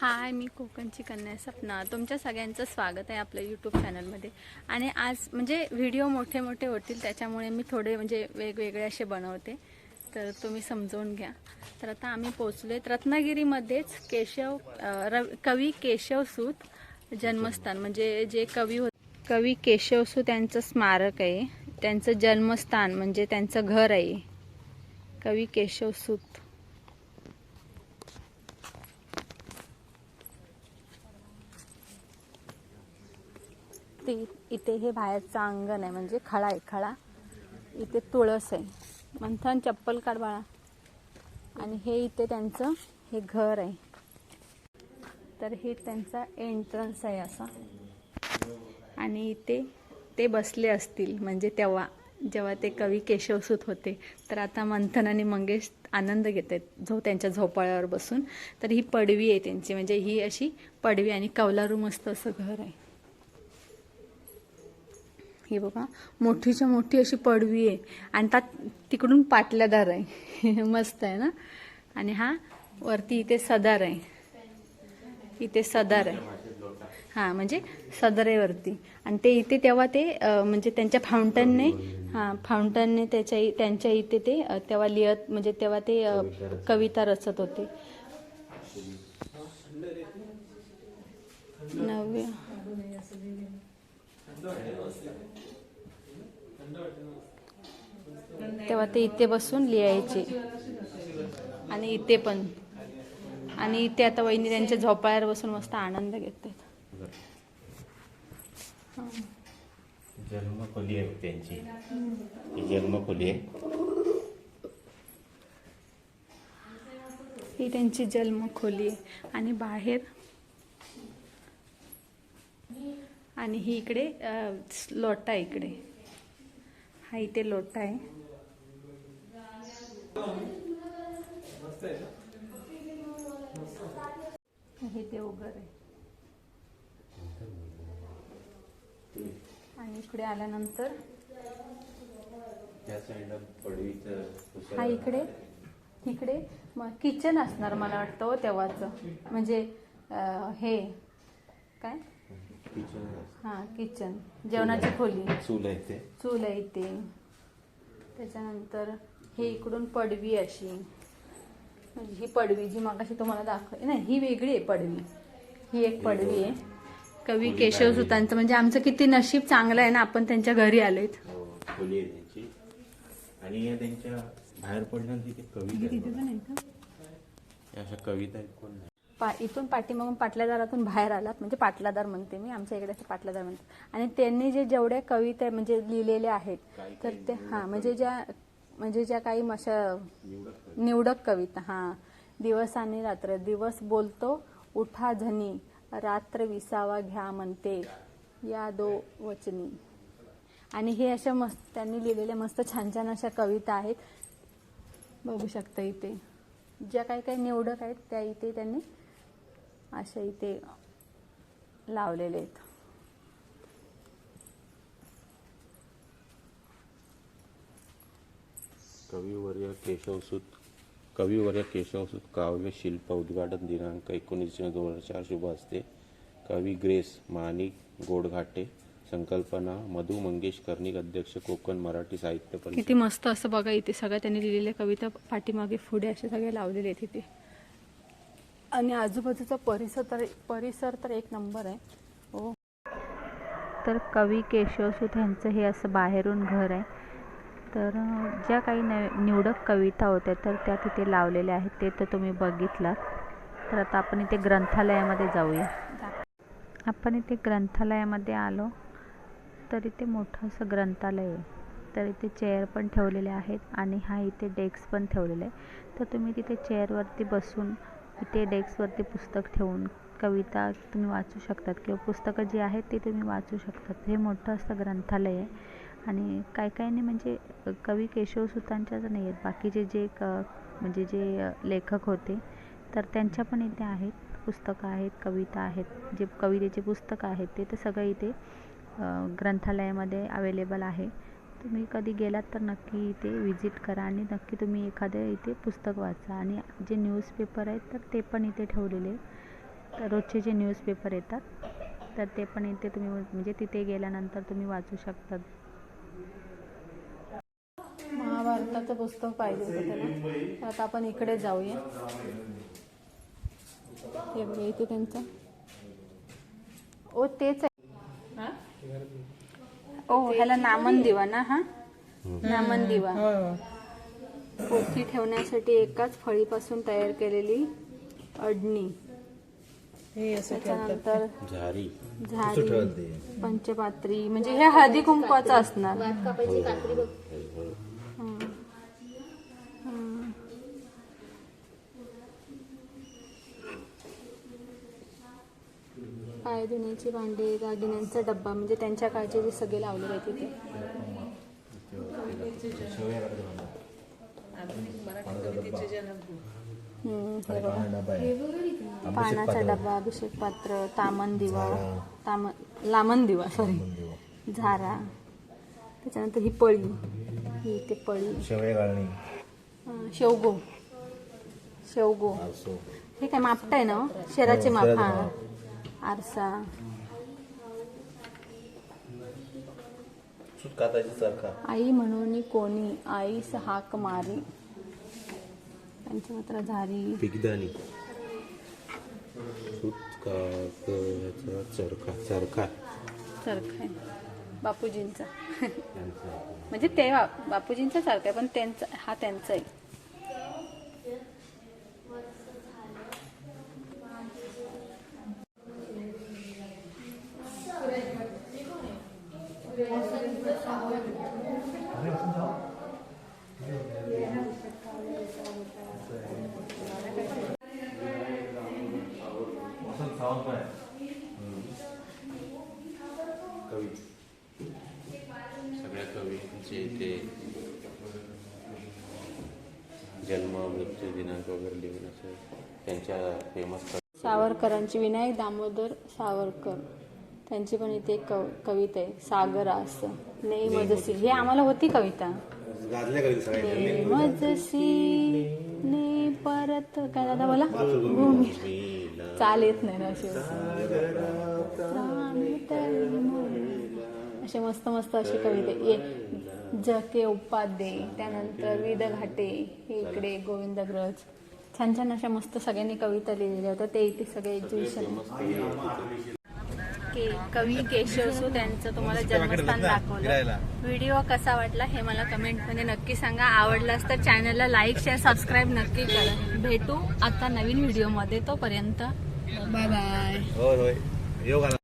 हाय मी कोकणची कन्या सपना. तुमच्या सगळ्यांचं स्वागत आहे आपल्या यूट्यूब चॅनलमध्ये आणि आज म्हणजे व्हिडिओ मोठे मोठे होतील त्याच्यामुळे मी थोडे म्हणजे वेगवेगळे असे बनवते. तर तुम्ही समजून घ्या. तर आता आम्ही पोचलो आहेत रत्नागिरीमध्येच केशव अं, रव कवी केशवसूत जन्मस्थान. म्हणजे जे कवी हो कवी केशवसूत यांचं स्मारक आहे. त्यांचं जन्मस्थान म्हणजे त्यांचं घर आहे. कवी केशवसूत ते इथे हे बाहेरचं अंगण आहे म्हणजे खळा आहे खळा. इथे तुळस आहे. मंथन चप्पल काढ बाळा. आणि हे इथे त्यांचं हे घर आहे. तर हे त्यांचा एंट्रन्स आहे असा. आणि इथे ते बसले असतील म्हणजे तेव्हा जेव्हा ते कवी केशवसूत होते. तर आता मंथन आणि मंगेश आनंद घेत आहेत झो त्यांच्या झोपाळ्यावर बसून. तर ही पडवी आहे त्यांची म्हणजे ही अशी पडवी आणि कौलारू मस्त असं घर आहे. हे बघा मोठीच्या मोठी अशी पडवी आहे. आणि त्यात तिकडून पाटल्यादार आहे. मस्त आहे ना? आणि हा वरती इथे सदार आहे. इथे सदार आहे. हां म्हणजे सदर आहे वरती. आणि ते इथे तेव्हा ते म्हणजे त्यांच्या फाउंटनने हां फाउंटनने त्याच्या त्यांच्या इथे ते तेव्हा लिहत म्हणजे तेव्हा ते कविता रचत होते. नव्या तेव्हा ते इथे बसून लिहायचे. आणि इथे पण. आणि इथे आता वहिनी त्यांच्या झोपाळ्यावर बसून मस्त आनंद घेत आहेत जन्मखोली आहे त्यांची. ही जन्मखोली आहे. ही त्यांची जन्मखोली आहे. आणि बाहेर आणि ही इकडे लोटा इकडे. हा इथे लोटा आहे. हे देवघर आहे आणि इकडे आल्यानंतर? हा इकडे इकडे. मग किचन असणार मला वाटतं हो तेव्हाचं. म्हणजे हे काय? किचन हां किचन जेवणाची खोली. चूल आहे ते. चूल आहे इथे त्याच्यानंतर हे इकडून पडवी अशी. म्हणजे ही पडवी जी मगाशी तुम्हाला दाखव नाही ही वेगळी आहे पडवी. ही एक पडवी आहे. कवी केशवसुतांचं म्हणजे आमचं किती नशीब चांगलं आहे ना आपण त्यांच्या घरी आलोय हो, खोली आहे त्यांची. आणि या त्यांच्या बाहेर पडल्यानंतर तिथे कविता आहेत. या अशा कविता आहेत कोण नाही. पा इथून पाठीमागून पाटल्यादारातून बाहेर आलात म्हणजे पाटलादार म्हणते मी आमच्या इकडे असं पाटलादार म्हणतात. आणि त्यांनी जे जेवढ्या कविता म्हणजे लिहिलेल्या आहेत तर ते हां म्हणजे ज्या म्हणजे ज्या काही अशा निवडक कविता. हां. दिवस आणि रात्र दिवस बोलतो उठा झनी रात्र विसावा घ्या म्हणते या दो वचनी. आणि हे अशा मस्त त्यांनी लिहिलेल्या मस्त छान छान अशा कविता आहेत. बघू शकता इथे. ज्या काही काही निवडक आहेत त्या इथे त्यांनी अशा इथे लावलेले आहेत. कविवर्य केशवसूत कविवर्य केशवसूत काव्य शिल्प उद्घाटन दिनांक एकोणीस जून दोन हजार चार शुभ असते. कवी ग्रेस माणिक गोडघाटे संकल्पना मधु मंगेश कर्णिक अध्यक्ष कोकण मराठी साहित्य परिषद. किती मस्त असं बघा इथे सगळ्या त्यांनी लिहिलेल्या कविता पाठीमागे पुढे असे सगळे लावलेले आहेत इथे. आणि आजूबाजूचा परिसर तर परिसर तर एक नंबर आहे. हो. तर कवी केशवसुत यांचं हे असं बाहेरून घर आहे. तर ज्या काही न निवडक कविता होत्या तर त्या तिथे लावलेल्या आहेत. ते तर तुम्ही बघितलात. तर आता आपण इथे ग्रंथालयामध्ये जाऊया. आपण इथे ग्रंथालयामध्ये आलो तर इथे मोठं असं ग्रंथालय आहे. तर इथे चेअर पण ठेवलेले आहेत आणि हा इथे डेस्क पण ठेवलेला आहे. तर तुम्ही तिथे चेअरवरती बसून इथे डेस्कवरती पुस्तक ठेवून कविता तुम्ही वाचू शकतात किंवा पुस्तकं जी आहेत ती तुम्ही वाचू शकतात. हे मोठं असं ग्रंथालय आहे. आणि काही काहींनी म्हणजे कवी केशवसुतांच्याच नाही आहेत. बाकीचे जे क म्हणजे जे लेखक होते तर त्यांच्या पण इथे आहेत. पुस्तकं आहेत कविता आहेत. जे कवितेचे पुस्तकं आहेत ते तर सगळं इथे ग्रंथालयामध्ये अवेलेबल आहे. तुम्ही कधी गेलात तर नक्की इथे व्हिजिट करा आणि नक्की तुम्ही एखादं इथे पुस्तक वाचा. आणि जे न्यूजपेपर आहेत तर ते पण इथे ठेवलेले. तर रोजचे जे न्यूजपेपर येतात तर ते पण इथे तुम्ही म्हणजे तिथे गेल्यानंतर तुम्ही वाचू शकतात महाभारताचं पुस्तक पाहिजे होतं त्याला. तर आता आपण इकडे जाऊया. हे बघा इथे त्यांचं. ओ तेच आहे. ओ ह्याला नामन दिवा ना हा? नामन दिवा. पोथी ठेवण्यासाठी एकाच फळीपासून तयार केलेली अडणी. त्याच्यानंतर झारी. झाडी पंचपात्री म्हणजे हे हळदी कुंकवाचं असणार हं. हं. पाय धुण्याची भांडे दागिन्यांचा डब्बा म्हणजे त्यांच्या काळचे जे सगळे हं, हे बघा. पानाचा डबा अभिषेक पात्र तामन दिवा तामन लामन दिवा सॉरी झारा. त्याच्यानंतर ही पळी. ही इथे पळी. शेवगो. शेवगो. हे काय मापट आहे ना हो? शेराचे हो, माप हा. माप. आरसा. आई म्हणून कोणी? आईस हाक मारी. पंचमात्रा झारी. पिगदानी चरखा चरखा चरखा बापूजींचा. म्हणजे ते बापूजींचा सारखा आहे पण त्यांचा हा त्यांचा आहे कवी सगळ्या कवींचे ते जन्म मृत्यू दिनांक वगैरे लिहून असं त्यांच्या फेमस सावरकरांचे विनायक दामोदर सावरकर. त्यांची पण इथे एक कव कविता आहे सागरा असं. ने मजसी हे आम्हाला होती कविता. सगळ्यांनी ने मजसी ने परत काय दादा बोला? भूमी. चाल येत नाही ना अशी. असे मस्त मस्त असे कविते. ये. जके उपाध्ये त्यानंतर विद घाटे इकडे गोविंदग्रज. छान छान अशा मस्त सगळ्यांनी कविता लिहिलेल्या होत्या. ते इथे सगळे एक्झिबिशन के कवी केशवसू त्यांचं तुम्हाला जन्मस्थान दाखवलं. व्हिडिओ कसा वाटला हे मला कमेंटमध्ये नक्की सांगा. आवडलास तर चॅनलला लाईक शेअर सबस्क्राईब नक्की करा. भेटू आता नवीन व्हिडिओमध्ये तोपर्यंत. Bye bye